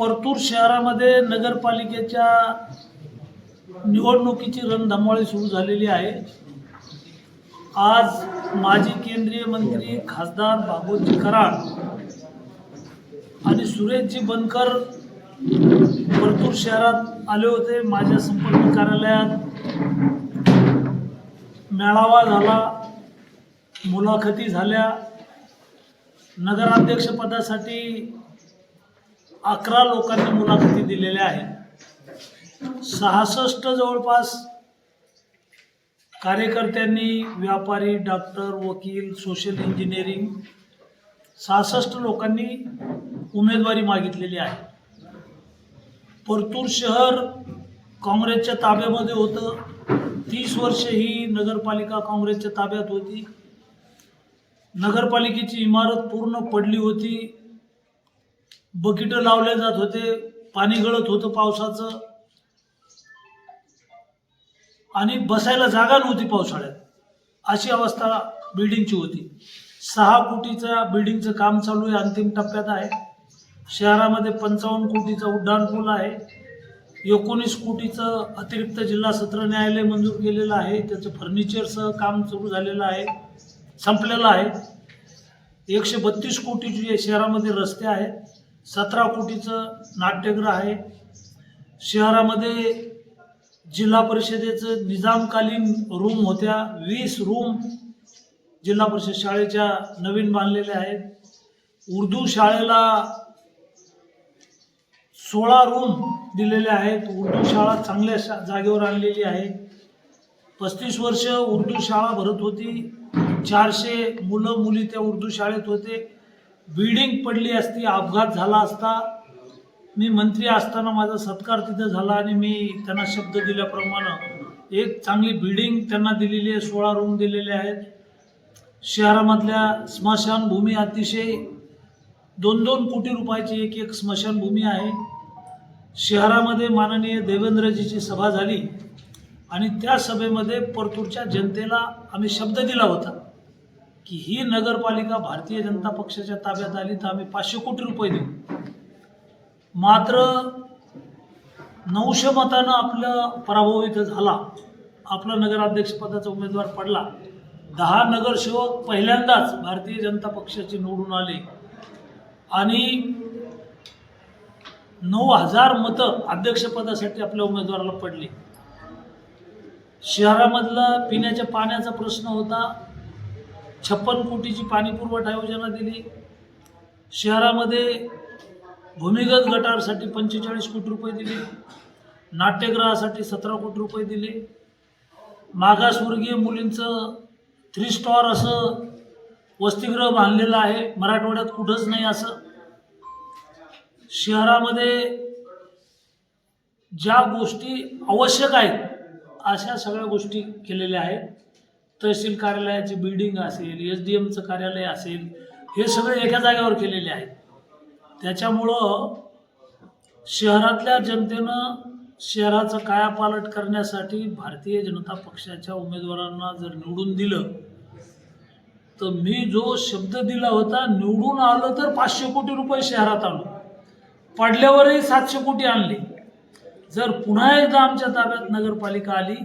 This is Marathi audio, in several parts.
परतूर शहरामध्ये नगरपालिकेच्या निवडणुकीची रणधमाळी सुरू झालेली आहे. आज माजी केंद्रीय मंत्री खासदार भागवतजी कराड आणि सुरेशजी बनकर परतूर शहरात आले होते. माझ्या संपर्क कार्यालयात मेळावा झाला मुलाखती झाल्या. नगराध्यक्षपदासाठी अकरा लोकांनी मुलाखती दिलेल्या आहेत. सहासष्ट जवळपास कार्यकर्त्यांनी व्यापारी डॉक्टर वकील सोशल इंजिनिअरिंग सहासष्ट लोकांनी उमेदवारी मागितलेली आहे. परतूर शहर काँग्रेसच्या ताब्यामध्ये होतं. तीस वर्ष ही नगरपालिका काँग्रेसच्या ताब्यात होती. नगरपालिकेची इमारत पूर्ण पडली होती. बकिटं लावले जात होते पाणी गळत होतं पावसाचं. आणि बसायला जागा नव्हती पावसाळ्यात. अशी अवस्था बिल्डिंगची होती. सहा कोटीच्या बिल्डिंगचं काम चालू आहे अंतिम टप्प्यात आहे. शहरामध्ये पंचावन्न कोटीचा उड्डाण पूल आहे. एकोणीस कोटीचं अतिरिक्त जिल्हा सत्र न्यायालय मंजूर केलेलं आहे. त्याचं फर्निचरसह काम सुरू झालेलं आहे संपलेलं आहे. एकशे बत्तीस कोटीचे शहरामध्ये रस्ते आहेत. सतरा कोटीचं नाट्यगृह आहे. शहरामध्ये जिल्हा परिषदेचं निजामकालीन रूम होत्या. वीस रूम जिल्हा परिषद शाळेच्या नवीन बांधलेल्या आहेत. उर्दू शाळेला सोळा रूम दिलेले आहेत. उर्दू शाळा चांगल्या शा जागेवर आणलेली आहे. पस्तीस वर्ष उर्दू शाळा भरत होती. चारशे मुलं मुली त्या उर्दू शाळेत होते. बिल्डिंग पडली असती अपघात झाला असता मी मंत्री असताना माझा सत्कार तिथं झाला आणि मी त्यांना शब्द दिल्याप्रमाणे एक चांगली बिल्डिंग त्यांना दिलेली आहे सोळा रूम दिलेले आहेत. शहरामधल्या स्मशानभूमी अतिशय दोन दोन कोटी रुपयाची एक एक स्मशानभूमी आहे. शहरामध्ये माननीय देवेंद्रजीची सभा झाली आणि त्या सभेमध्ये परतूरच्या जनतेला आम्ही शब्द दिला होता. की ही नगरपालिका भारतीय जनता पक्षाच्या ताब्यात आली तर आम्ही पाचशे कोटी रुपये देऊ. मात्र नऊशे मतानं आपलं पराभव इथं झाला. आपला नगराध्यक्षपदाचा उमेदवार पडला. दहा नगरसेवक पहिल्यांदाच भारतीय जनता पक्षाचे निवडून आले. आणि नऊ हजार मतं अध्यक्षपदासाठी आपल्या उमेदवाराला पडली. शहरामधला पिण्याच्या पाण्याचा प्रश्न होता. छप्पन कोटीची पाणी पुरवठा योजना दिली. शहरामध्ये भूमिगत गटारसाठी पंचेचाळीस कोटी रुपये दिले. नाट्यगृहासाठी सतरा कोटी रुपये दिले. मागासवर्गीय मुलींचं थ्री स्टॉर असं वसतिगृह बांधलेलं आहे. मराठवाड्यात कुठंच नाही असं. शहरामध्ये ज्या गोष्टी आवश्यक आहेत अशा सगळ्या गोष्टी केलेल्या आहेत. तहसील कार्यालयाची बिल्डिंग असेल एस डी एमचं कार्यालय असेल हे सगळे एका जागेवर केलेले आहेत. त्याच्यामुळं शहरातल्या जनतेनं शहराचं कायापालट करण्यासाठी भारतीय जनता पक्षाच्या उमेदवारांना जर निवडून दिलं तर मी जो शब्द दिला होता निवडून आलं तर पाचशे कोटी रुपये शहरात आणू. पडल्यावरही सातशे कोटी आणले. जर पुन्हा एकदा आमच्या ताब्यात नगरपालिका आली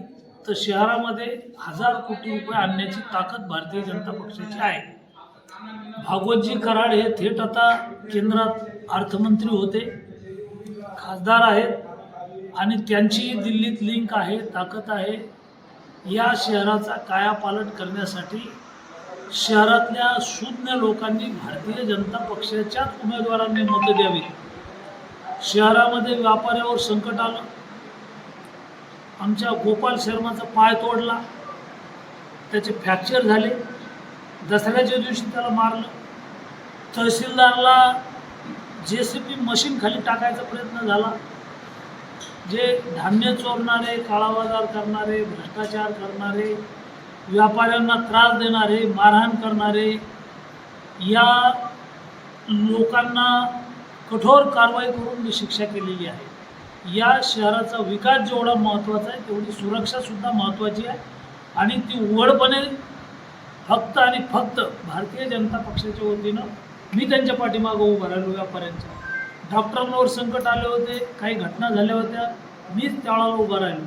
तर शहरामध्ये हजार कोटी रुपये आणण्याची ताकद भारतीय जनता पक्षाची आहे. भागवतजी कराड हे थेट आता केंद्रात अर्थमंत्री होते खासदार आहेत आणि त्यांची दिल्लीत लिंक आहे ताकद आहे. या शहराचा कायापालट करण्यासाठी शहरातल्या शून्य लोकांनी भारतीय जनता पक्षाच्याच उमेदवारांनी मतं द्यावी शहरामध्ये व्यापाऱ्यावर संकट आलं आमच्या गोपाल शर्माचा पाय तोडला. त्याचे फ्रॅक्चर झाले. दसऱ्याच्या दिवशी त्याला मारलं. तहसीलदारला जे सी पी मशीन खाली टाकायचा प्रयत्न झाला. जे धान्य चोरणारे काळा बाजार करणारे भ्रष्टाचार करणारे व्यापाऱ्यांना त्रास देणारे मारहाण करणारे या लोकांना कठोर कारवाई करून मी शिक्षा केलेली आहे. या शहराचा विकास जेवढा महत्त्वाचा आहे तेवढी सुरक्षासुद्धा महत्त्वाची आहे. आणि ती उघडपणे फक्त आणि फक्त भारतीय जनता पक्षाच्या वतीनं मी त्यांच्या पाठीमागं उभं राहिलो यापर्यंत. डॉक्टरांवर संकट आले होते काही घटना झाल्या होत्या मीच त्यावेळेला उभा राहिलो.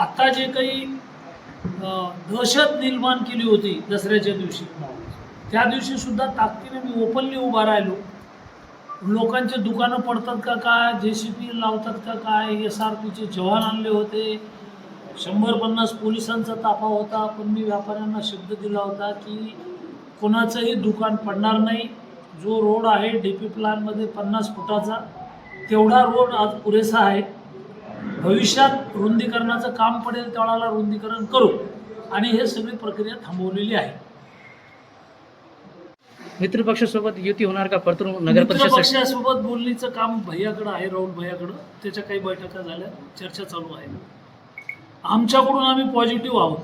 आता जे काही दहशत निर्माण केली होती दसऱ्याच्या दिवशी त्या दिवशीसुद्धा ताकदीने मी ओपनली उभा राहिलो. लोकांचे दुकानं पडतात का? काय? जे सी पी लावतात का? काय? एस आर पीचे जवान आणले होते. शंभर पन्नास पोलिसांचा ताफा होता पण मी व्यापाऱ्यांना शब्द दिला होता की कोणाचंही दुकान पडणार नाही. जो रोड आहे डी पी प्लॅनमध्ये पन्नास फुटाचा तेवढा रोड आज पुरेसा आहे. भविष्यात रुंदीकरणाचं काम पडेल तेवढाला रुंदीकरण करू. आणि हे सगळी प्रक्रिया थांबवलेली आहे. मित्र पक्षासोबत युती होणार का? परतूर नगर पक्षासोबत बोलणीचं काम भैयाकडं आहे राहुल भैयाकडं. त्याच्या काही बैठका झाल्या चर्चा चालू आहे. आमच्याकडून आम्ही पॉझिटिव्ह आहोत.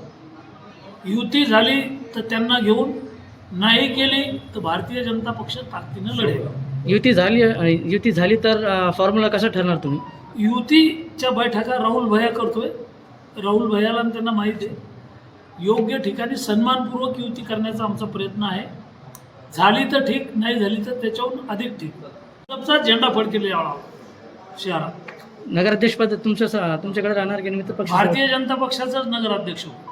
युती झाली तर त्यांना घेऊन नाही केली तर भारतीय जनता पक्ष ताकदीनं लढेल. युती झाली युती झाली तर फॉर्म्युला कसा ठरणार तुम्ही? युतीच्या बैठका राहुल भैया करतोय. राहुल भैयाला त्यांना माहीत आहे. योग्य ठिकाणी सन्मानपूर्वक युती करण्याचा आमचा प्रयत्न आहे. झाली तर ठीक नाही झाली तर त्याच्याहून अधिक ठीक. भाजपचा झेंडा फडकेला यावा शहरात. नगराध्यक्षपद तुमच्या तुमच्याकडे राहणार की पक्ष भारतीय जनता पक्षाचाच नगराध्यक्ष होता.